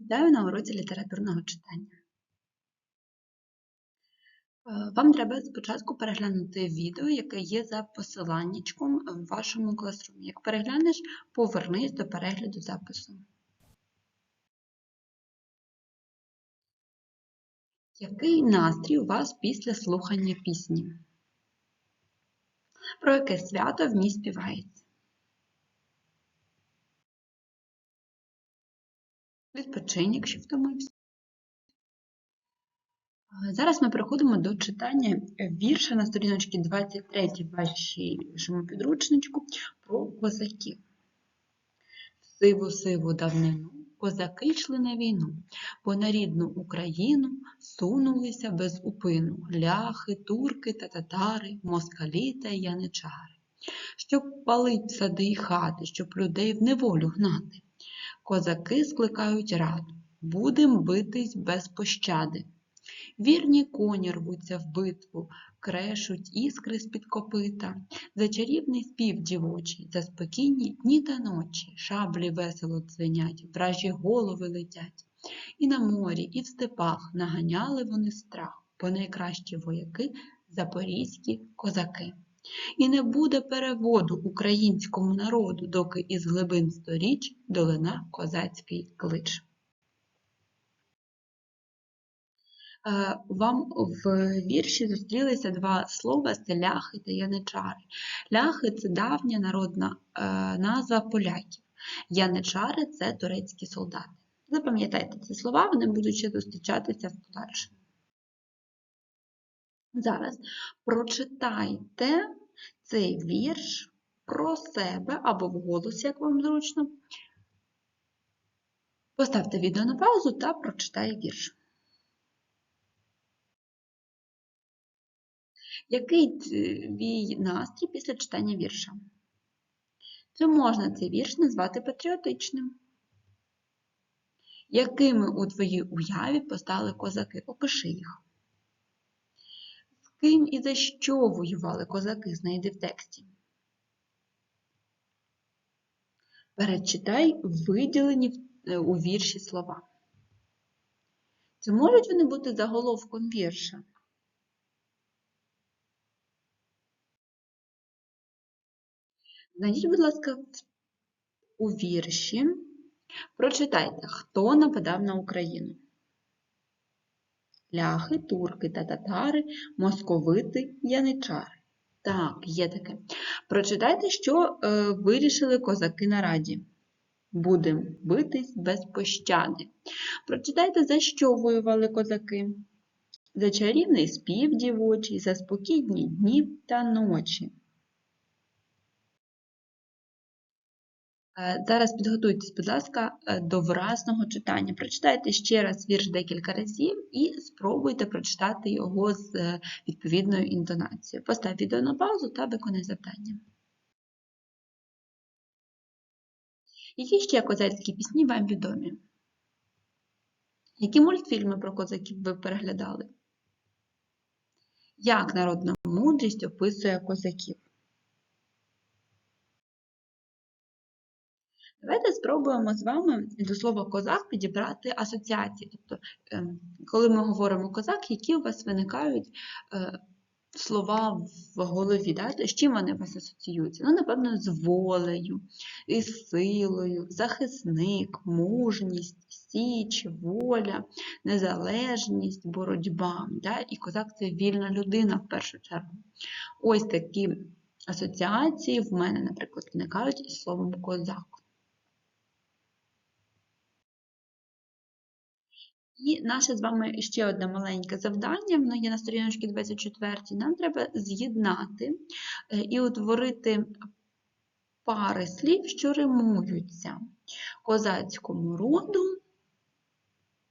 Вітаю на уроці літературного читання. Е, Вам треба спочатку переглянути відео, яке є за посиланнячком в вашому класрумі. Як переглянеш, повернись до перегляду запису. Який настрій у вас після слухання пісні? Про яке свято в ній співається? Відпочинь, якщо втомився. Зараз ми переходимо до читання вірша на сторіночці 23 в вашому підручничку про козаків. Сиву-сиву давнину козаки йшли на війну, бо на рідну Україну сунулися без упину ляхи, турки та татари, москалі та яничари. Щоб палить сади й хати, щоб людей в неволю гнати. Козаки скликають раду, будем битись без пощади. Вірні коні рвуться в битву, крешуть іскри з-під копита, за чарівний спів дівочий, за спокійні дні та ночі, шаблі весело дзвенять, вражі голови летять. І на морі, і в степах наганяли вони страх, бо найкращі вояки запорізькі козаки. І не буде переводу українському народу, доки із глибин сторіч долина козацький клич. Е, Вам в вірші зустрілися два слова це ляхи та яничари. Ляхи це давня народна е, назва поляків. Яничари це турецькі солдати. Запам'ятайте ці слова, вони будуть ще зустрічатися в подальшому. Зараз прочитайте цей вірш про себе або в голосі, як вам зручно. Поставте відео на паузу та прочитайте вірш. Який твій настрій після читання вірша? Чи можна цей вірш назвати патріотичним? Якими у твоїй уяві постали козаки? Опиши їх. Ким і за що воювали козаки? Знайди в тексті. Перечитай виділені у вірші слова. Чи можуть вони бути заголовком вірша? Знайдіть, будь ласка, у вірші, прочитайте, хто нападав на Україну. Ляхи, турки та татари, московити, яничари. Так, є таке. Прочитайте, що е, вирішили козаки на раді. Будемо битись без пощади. Прочитайте, за що воювали козаки. За чарівний спів дівочий, за спокійні дні та ночі. Зараз підготуйтесь, будь ласка, до виразного читання. Прочитайте ще раз вірш декілька разів і спробуйте прочитати його з відповідною інтонацією. Постав відео на паузу та виконай завдання. Які ще козацькі пісні вам відомі? Які мультфільми про козаків ви переглядали? Як народна мудрість описує козаків? Давайте спробуємо з вами до слова козак підібрати асоціації. Тобто, ем, коли ми говоримо козак, які у вас виникають е, слова в голові, да? з чим вони у вас асоціюються? Ну, напевно, з волею, із силою, захисник, мужність, січ, воля, незалежність, боротьба. Да? І козак це вільна людина в першу чергу. Ось такі асоціації в мене, наприклад, виникають із словом козак. І наше з вами ще одне маленьке завдання, воно є на сторіночці 24. Нам треба з'єднати е, і утворити пари слів, що римуються. Козацькому роду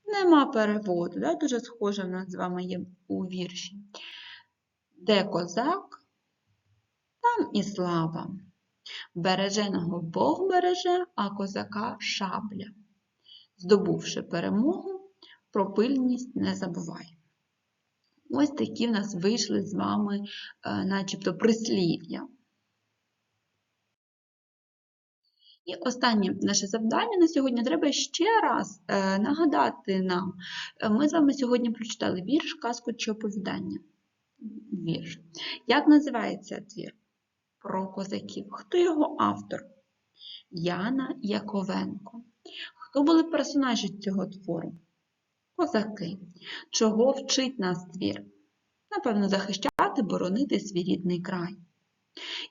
нема переводу, да? дуже схоже в нас з вами є у вірші. Де козак, там і слава. Береженого Бог береже, а козака шабля. Здобувши перемогу, про пильність не забувай. Ось такі в нас вийшли з вами, е, начебто, прислів'я. І останнє наше завдання на сьогодні треба ще раз е, нагадати нам. Е, Ми з вами сьогодні прочитали вірш, казку чи оповідання. Вірш. Як називається твір? Про козаків. Хто його автор? Яна Яковенко. Хто були персонажі цього твору? Козаки. Чого вчить нас твір? Напевно, захищати, боронити свій рідний край.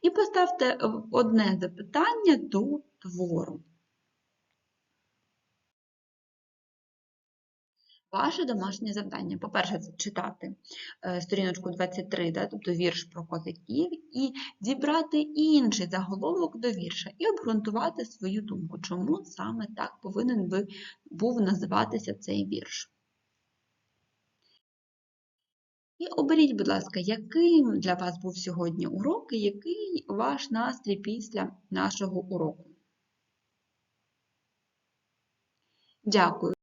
І поставте одне запитання до твору. Ваше домашнє завдання, по-перше, це читати е, сторіночку 23, да, тобто вірш про козаків, і зібрати інший заголовок до вірша і обґрунтувати свою думку, чому саме так повинен би був називатися цей вірш. І оберіть, будь ласка, яким для вас був сьогодні урок і який ваш настрій після нашого уроку. Дякую.